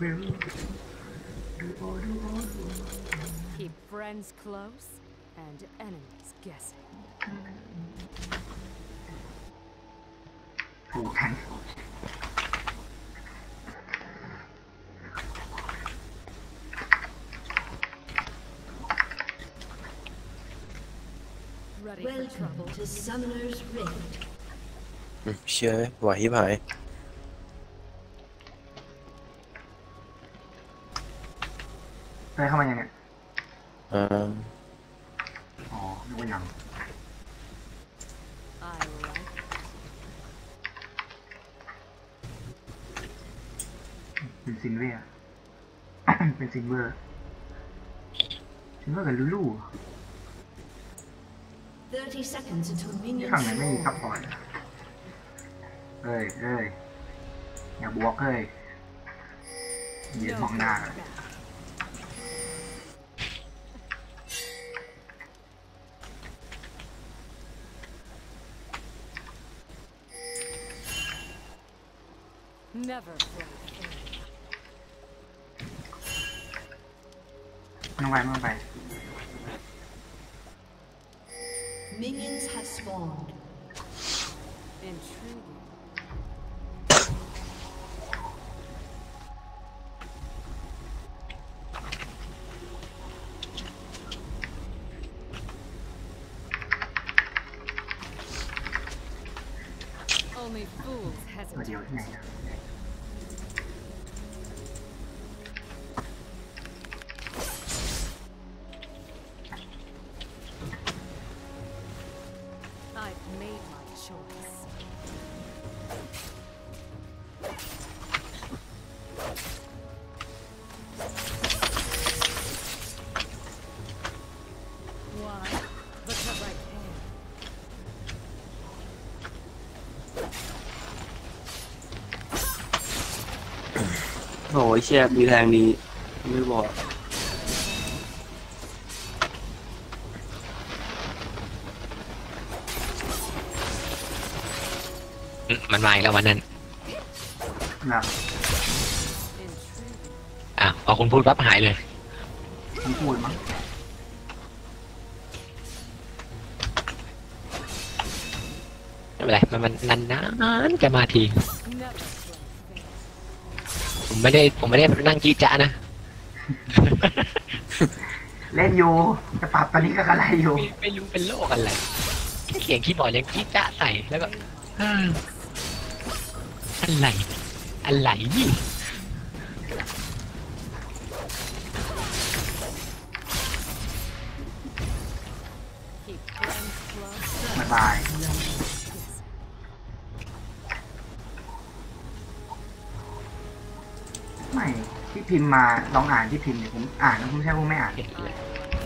will ดูโอดูโอดู Keep friends close and enemies guessing. ผูกแข็ง Ready for Welcome trouble. to Summoner's Rift. อืมเชื่อ ไหวที่ผายเฮ้ยเข้ามายังเนี่ยอ่าอ๋อนึกว่ายัง I like เป็นซินเวียเป็นซินเวอร์ซินเวอร์กับลูลู30 seconds until ที่ minions ฝั่งไหนไม่มีซัพ spawn. พอร์ตอะเอ้ยเอ้ยอย่าบวกเอ้ยยืน no มองหน้า going back. 'Never play fair. ไม่ต้องไปไม่ต้องไป Minions have spawned. Intriguing. โอ้ยเชี่ยมีแทงนี้ ไม่บอกอืมมันมาอีกแล้ววันนั้นนะ Intriguing. อะพอคุณพูดปั๊บหายเลยผมพูดมั้งไม่เป็นไรมันมันนานๆจะมาที Never play fair. ผมไม่ได้ผมไม่ได้นั่งจี้จ้านะ เล่นอยู่จะปรับตอนนี้ก็กระไรอยู่ ไม่ไม่รู้เป็นโรคอะไรแค่เสียงคีย์บอร์ดยังจี้จ้าใส่แล้วก็อ้าวอะไร อะไรนี่ พิมพ์มาลองอ่านที่พิมพ์เนี่ยผมอ่านแล้วผมไม่ใช่ว่าไม่อ่านเห็นเลย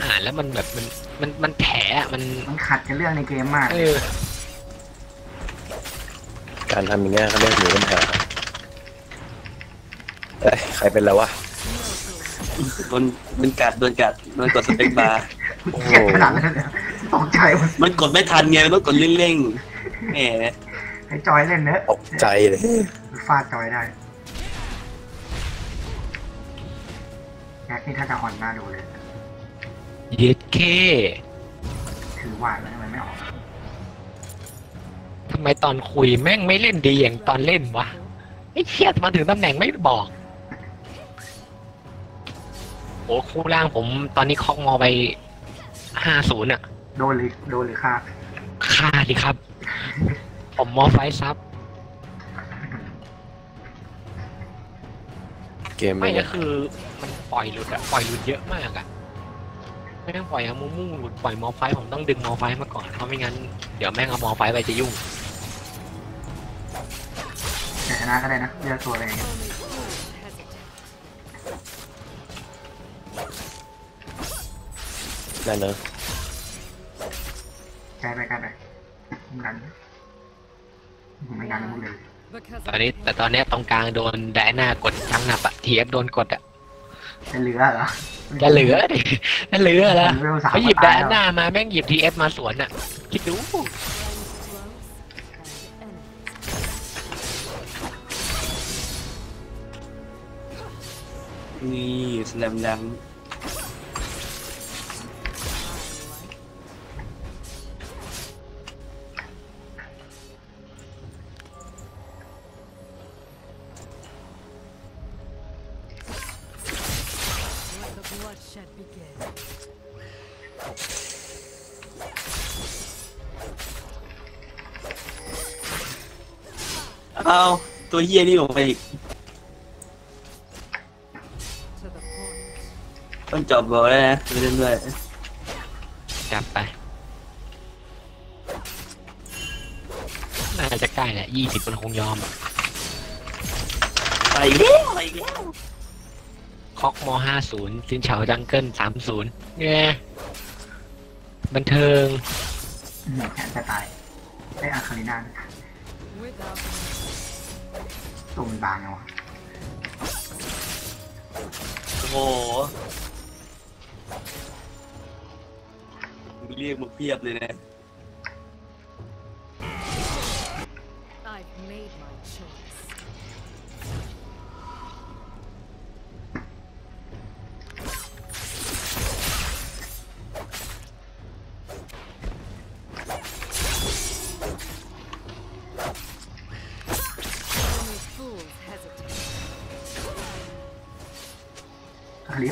อ่านแล้วมันแบบมันมันมันแผลอะมันมันขัดกับเรื่องในเกมมาก เออ การทำอย่างเงี้ยเขาเรียกหนีปัญหาเอ้ยใครเป็นแล้ววะโดนโดนกัดโดนกัดโดนกดสเปกบาร์โอ้โหเครียดขนาดนั้นเลยตกใจหมดมันกดไม่ทันไงมันต้องกดเร่งๆแหมให้จอยเล่นเนอะตกใจเลยฟาดจอยได้ จ็คนี่ถ้าจะอ่อนหน้าดูเลย เย็ดเคถือวาดแล้วทำไมไม่ออกทำไมตอนคุยแม่งไม่เล่นดีอย่างตอนเล่นวะไอ้เชี่ยมาถึงตำแหน่งไม่บอกโอ้คู่ล่างผมตอนนี้คอกงอไปห้าศูนย์อะโดนหรือโดนหรือฆ่าฆ่าดิครับ ผมมอไฟซับ เกมไม่เป็นไงก็คือมันปล่อยหลุดอะปล่อยหลุดเยอะมากอะไม่ต้องปล่อยอะมูมูหลุดปล่อยมอไฟผมต้องดึงมอไฟมาก่อนเพราะไม่งั้นเดี๋ยวแม่งเอามอไฟไปจะยุ่งแต่ชนะก็ได้นะเลือกตัวอะไรอย่างเงี้ย Only fools hesitate. นั่นเนอะใกล้ไปใกล้ไปผมดันผมไม่ดันนะพูดเลย Because ตอนนี้ I แต่ตอนเนี้ยตรงกลางโดนไดอาน่ากดทั้งหนับอะทีเอฟโดนกดอะจะเหลือเหรอจะเหลือดิจะเหลือละผมเวลสามเขาหยิบก็ไดตายอาแล้วน่ามาแม่งหยิบทีเอฟมาสวนอะคิดดู friends close and enemies นี่สแลมแลม เอาตัวเฮียนี่ออกไปอีก To the point. ต้องจอบบอกแล้วนะไม่เล่นด้วยจับไป น่าจะใกล้แหละยี่สิบมันคงยอมอะไปอีกแล้วไปอีกแล้วคอกมห้าศูนย์ซินเฉาจังเกิลสามศูนย์เนี่ยบันเทิงอืมแขนจะตายได้อาคารินา Without ตัวมันบางไงวะโอ้โหมึงเรียกมาเพียบเลยนะ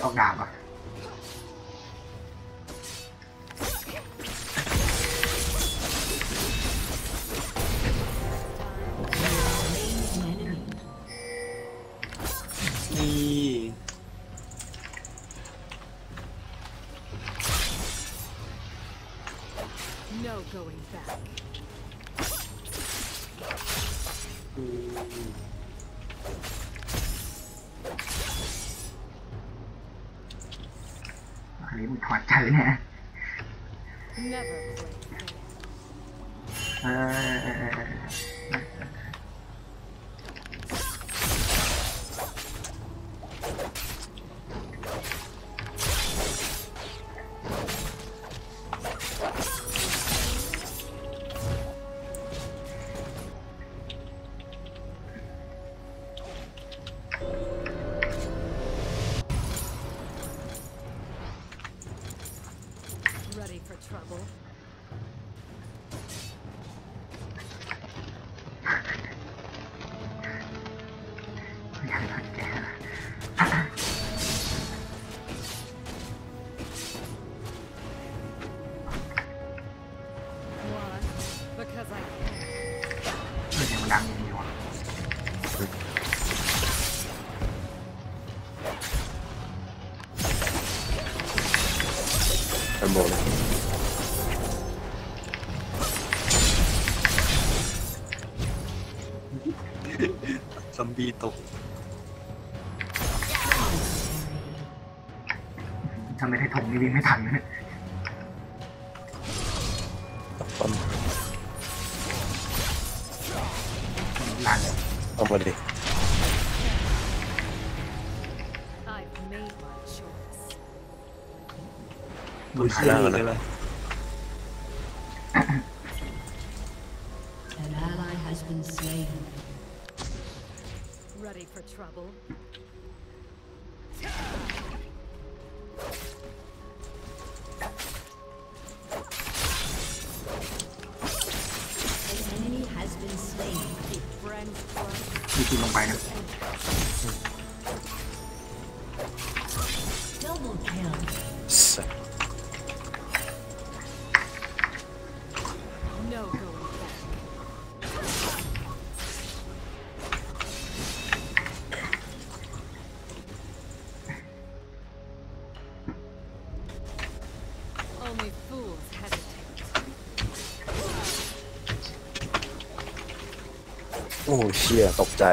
อออกดาบอะ เออ มันโบเลยซอมบี้ตกถ้าไม่ได้ถงนี่วิ่งไม่ทันนะป้อ No, no. An ally has been slain. Ready for trouble? An enemy has been slain. A friend's blood. ชี่ยตกใจ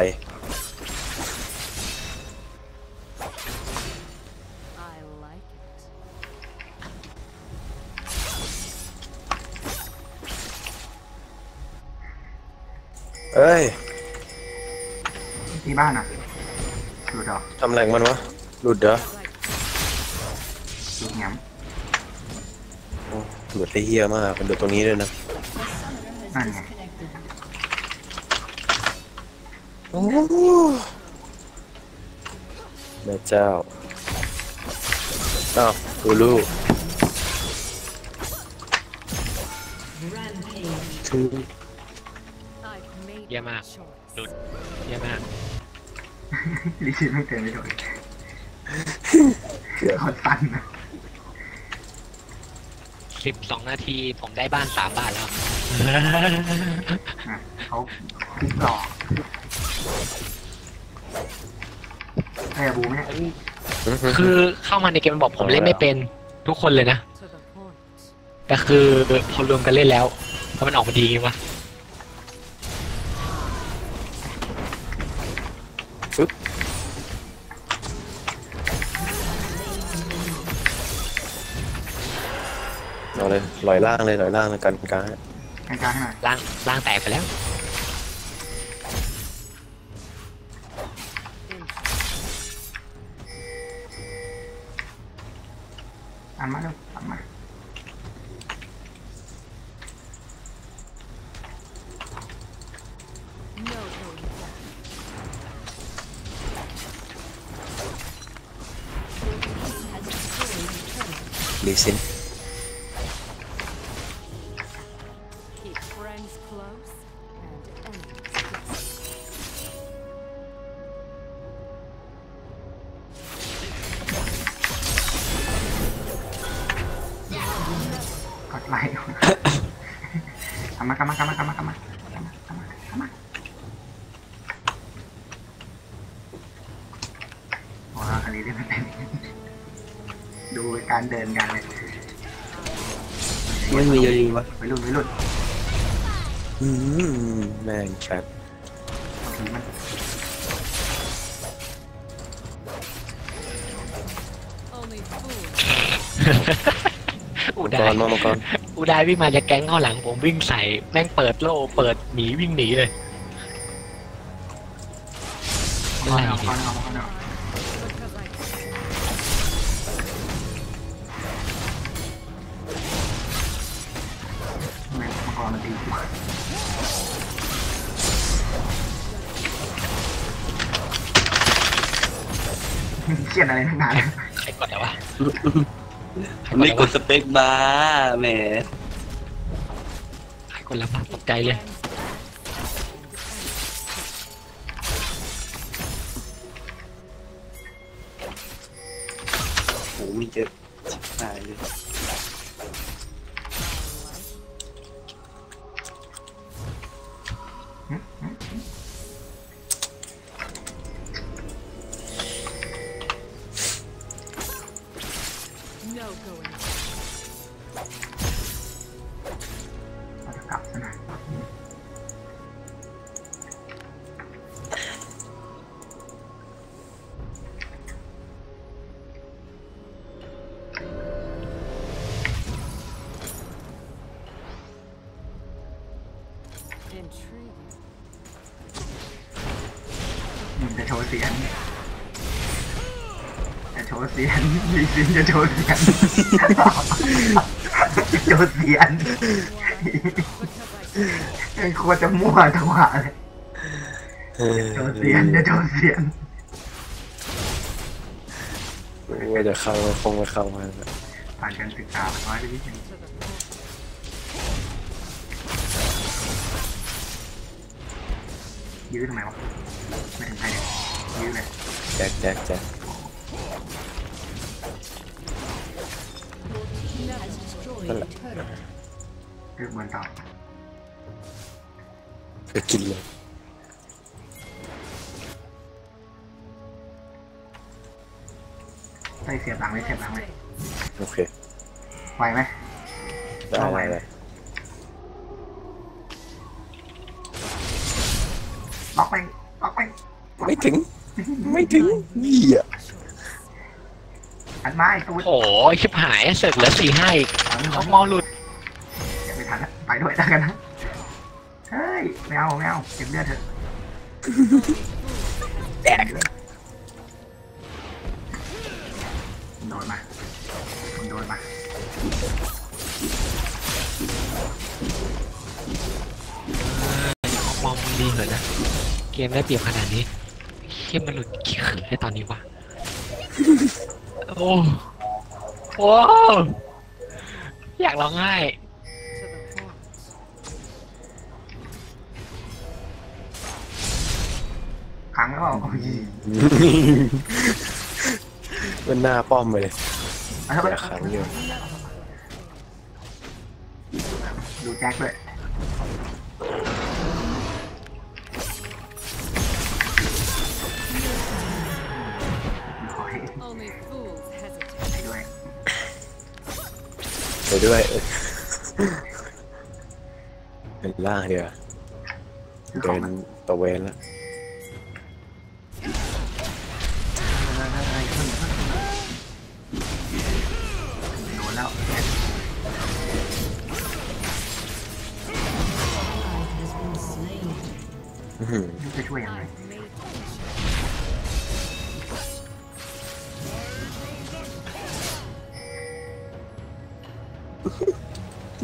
I like it. เอ้ยที่บ้านอะดูดอกทำแรงมันวะ หลุดเหรอ Right. ดูแง้มโอ้หลุดได้เฮี้ยมากมันหลุดตรงนี้ด้วยนะ The summoner has Ah, โอ้แม่เจ้าอ้าวอูลู Rampage. คือ I've made Yeah, my ma. choice. Good. เยี่ยมมากลิชิไม่เตือนไม่โดนเกือบขอสั้นนะสิบสองนาทีผมได้บ้านสามบ้านแล้วอะเขาคลิกหลอก ไอ้ยบูมเนี่ยคือเข้ามาในเกมมันบอกผมเล่นไม่เป็นทุกคนเลยนะ To the point. แต่คือพอรวมกันเล่นแล้วเพราะมันออกมาดีไงวะเอาเลยลอยล่างเลยลอยล่างเลยกันกลางกลางๆให้หน่อยล่างล่างแตกไปแล้ว กดไลค์กำมากำมากำมากำมากำมากำมากำมากำมาว้าอันนี้ได้ไม่เป็นดูการเดินกันเลยไม่มีเยอะจริงวะไปรุ่นไปรุ่นอืมแม่งแฟดบางทีมัน รมามังกรอูได้วิ่งมาจะแก๊งเข้าหลังผมวิ่งใส่แม่งเปิดโล่เปิดหนีวิ่งหนีเลยเอาเอาเอาเอาเอาเอา because I แม่งมังกรมันตีกูเขียนอะไรนักหนาเนี่ยใครกดแล้ววะ ไม่กดสเปคบาร์แหมใครกดแล้ววะตกใจเลยโหมีเจ็บชิบหายเลย Intriguing. อืมจะโชว์เสียงจะโชว์เสียงมีซินจะโชว์เสียงจะโชว์เสียง Because I ไอ้โคตรจะมั่วจังหวะเลยเออโชว์เสียงจะโชว์เสียงว่าจะเข้าคงไม่เข้ามาผ่านการศึกษามาน้อยไปนิดนึง ยื้อทำไมวะไม่ถึงใครเนี่ยยื้อเลยแจ็คแจ็คแจ็ค Has destroyed a turret. ยื้อเหมือนต่อไปกินเลยใส่เสียบหลังเลยเสียบหลังเลยโอเคไหวไหมได้เอาไว้ได้ไล็อกไปล็อกไปไม่ถึง ไม่ถึงเหี้ยอันไม้ตูดโอ้ยชิบหายเสร็จเหลือสี่ห้าอีกเอาหนึ่งน้เอาองหมนึ่งอหลุดอย่าไปทันนะไปด้วยแล้วกันนะเฮ้ยไม่เอาไม่เอาเก็บเลือดเถอะแดกเลย มึงดีเหรอนะเกมได้เปรียบขนาดนี้เขี้ยมันหลุดขี้เขือได้ตอนนี้วะโอ้โหอยากร้องไห้ To the point. ขังแล้วเปล่าโอ้ยมันหน้าป้อมไปเลยเอาเข้าไปอย่าขังอยู่ดูแจ็คด้วย ด้วยเป็นล่างเดียวเดิองนมันตะเวนแล้ว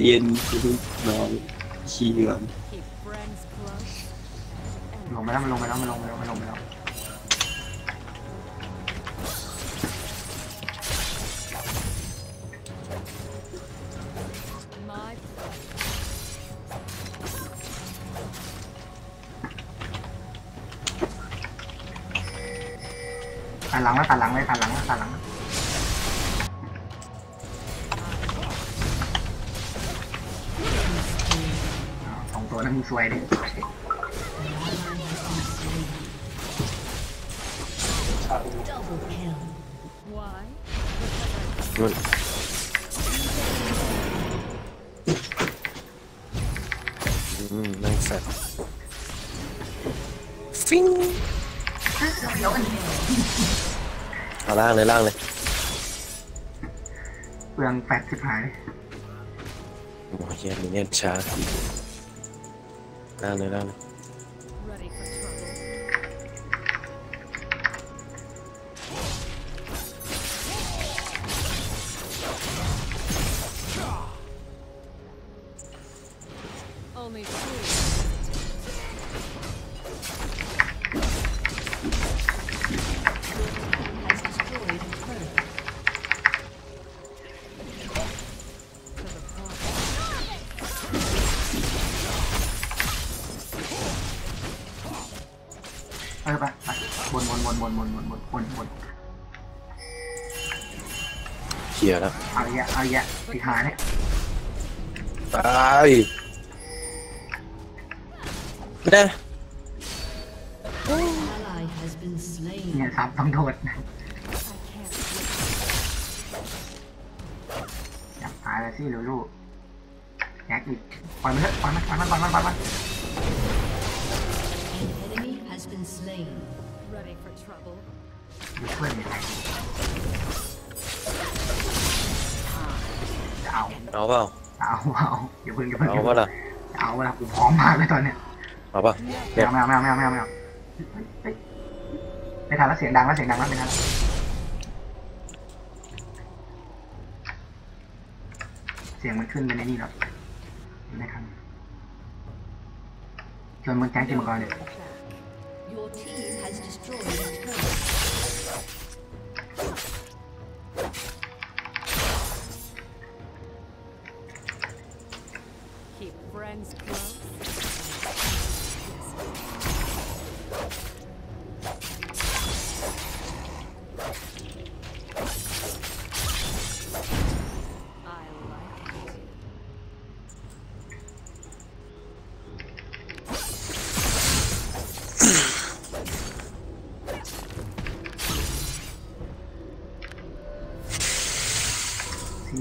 เย็นน้องขี้ก่อน Keep friends close. ลงไปแล้วมันลงไปแล้วมันลงไปแล้วมันลงไปแล้วตัดหลังแล้วตัดหลัง xuề đi Good. Mm, nice set. Phing. Ở lang này, lang này. Đang phạt thiệt hại. Ôi. 来来来。 อาเยอะเอาเยอะสีหายเนี่ยตายนะ Ally has been slain. เนี่ยสามต้องโทษ I can't wait. อยากตายแล้วสิลูลูแจ็คอีกปล่อยมันเถอะปล่อยมันปล่อยมันปล่อยมันปล่อยมัน An enemy has been slain. Ready for trouble. จะช่วยมันยังไง จะเอาเอาเปล่าจะเอาเอาอย่าเพิ่งอย่าเพิ่งเอาเปล่าล่ะจะเอาเวลากูพร้อมมากเลยตอนเนี้ยเอาเปล่าไม่เอาไม่เอาไม่เอาไม่เอาไม่เอาไม่เอาเฮ้ยไม่ทันแล้วเสียงดังแล้วเสียงดังแล้วไม่ทันแล้วเสียงมันขึ้นไปในนี่แล้วไม่ทันชวนมึงแจ้งกินมังกรเลย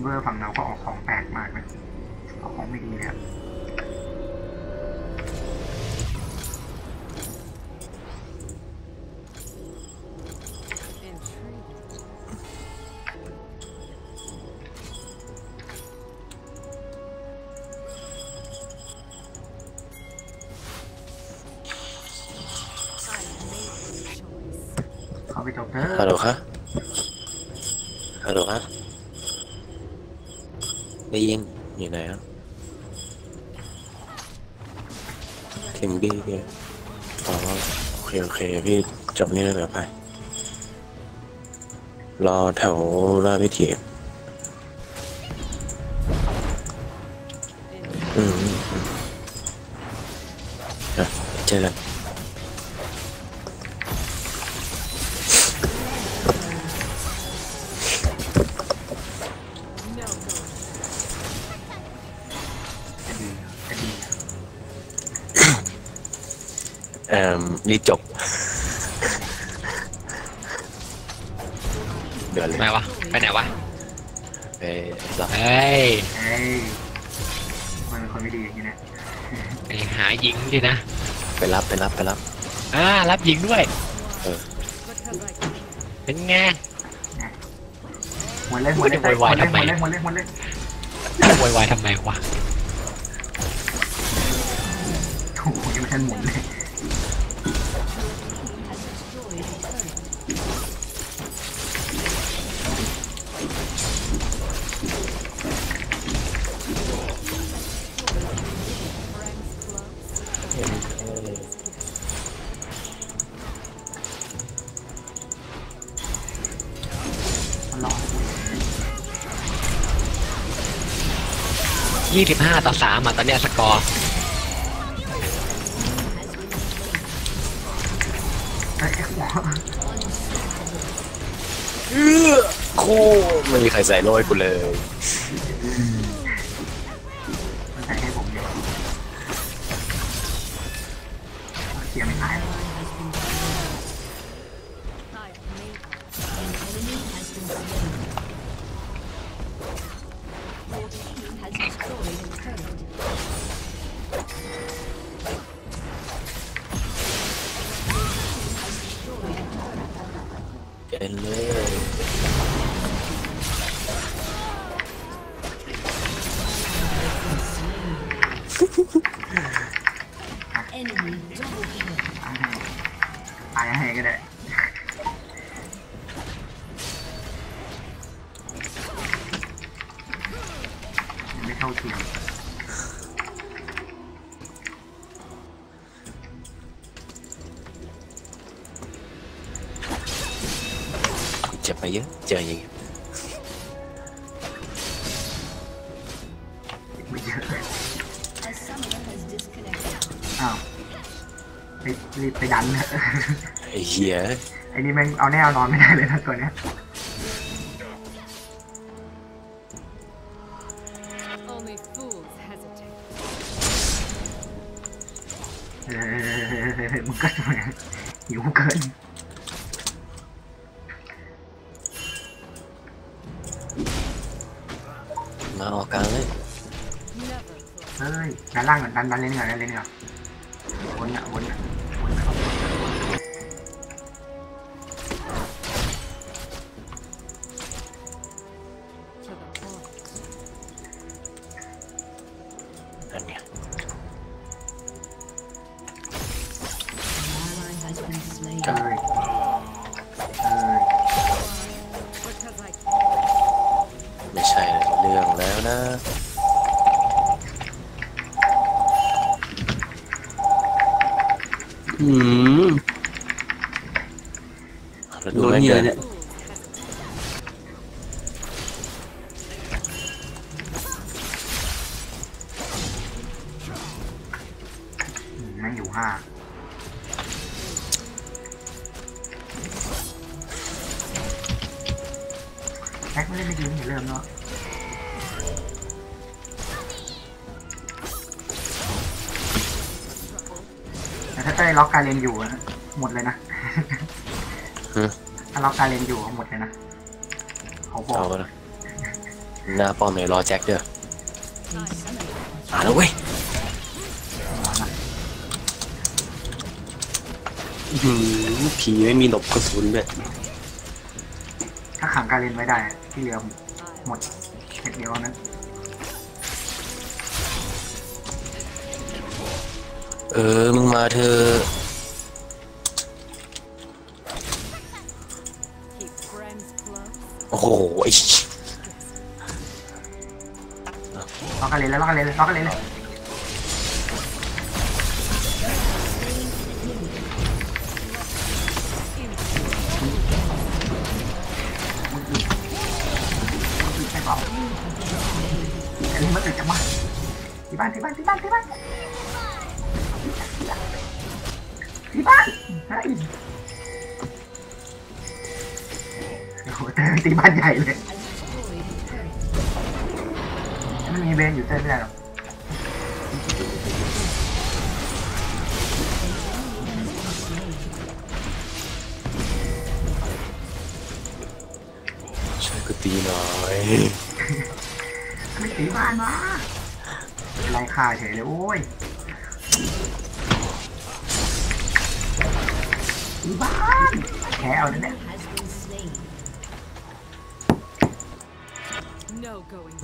เวอร์ฝั่งเราก็ออกของแปลกมากนะออกของไม่ดีเลยอะ Intriguing. I made the choice. เข้าไปจบเถอะฮัลโหลคะฮัลโหลคะ ได้ยินอยู่ไหนอะถึงดีพี่อ๋อโอเคโอเคพี่จบนี่เลยเหรอไป รอแถวราชพิธีอืมอืมอืมอะเจอกัน เดือนเลยทำไมวะ ไปไหนวะ ไปรับเฮ้ยเฮ้ยมันเป็นคนไม่ดีอย่างนี้นะไปหายิงดินะ ไปรับไปรับไปรับ อ่า รับยิงด้วย Because I can. เป็นไง หมดเลยหมดเลยไม่ได้โวยวายหมดเลยทำไมหมดเลยหมดเลยหมดเลยโวยวายทำไมวะโอ้โหยังไม่ทันหมุนเลย ยี่สิบห้าต่อสามอะตอนเนี้ยสกอร์เอ้ยหัวโคไม่มีใครใส่โรยกูเลยมันใส่ให้ผมเดียวเขียนไม่ตา อ้าวไปรีบไปดันนะไอ้เหี้ยไอ้นี่แม่งเอาแน่เอานอนไม่ได้เลยนะตัวเนี้ย ดันล่างก่อนดันเล่นก่อนดันเล่นก่อนวนอะวนอะวนอ่ ถ้าเต้ยล็อกการเรียนอยู่อะหมดเลยนะฮึถ้าล็อกการเรียนอยู่หมดเลยนะเขาบอกเอาละหน้าป้อมเลยรอแจ็คเด้อ A summoner มาแล้วเว้ยอื้อหือผีไม่มีหลบกระสุนด้วยถ้าขังการเรียนไว้ได้ที่เหลือหมดเม็ดเดียวนั้น เออ มึงมาเธอโอ้โหไอ้ล็อกกันเลยแล้วล็อกกันเลยล็อกกันเลยเลยอันนี้มันติดจังวะที่บ้านที่บ้านที่บ้านที่บ้าน โอ้โหเต้ตีบ้านใหญ่เลย Has destroyed a turret. มันมีเบนอยู่เต้ไม่ได้หรอกช่วยกูตีหน่อยไม่ตีบ้านมาไล่ฆ่าเฉยเลยโอ้ย บ้านแค่เอาเนี่ย Has been slain. No going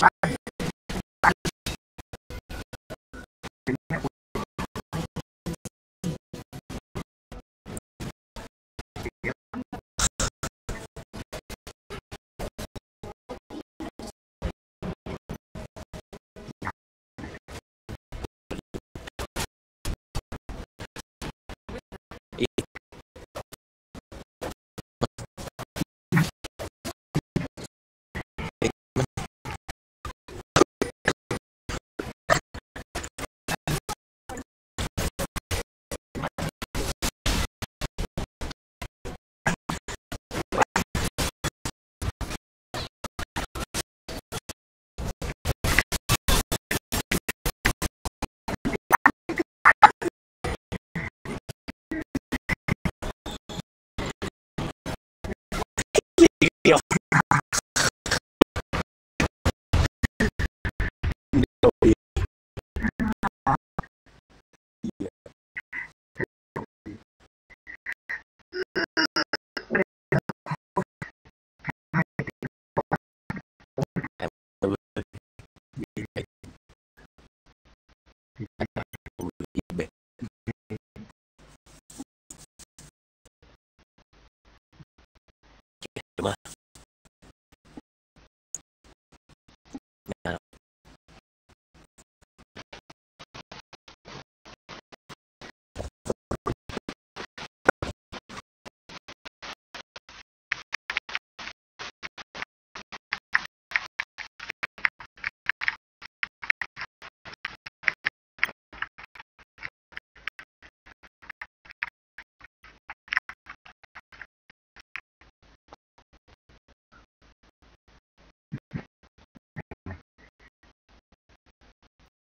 เดี มา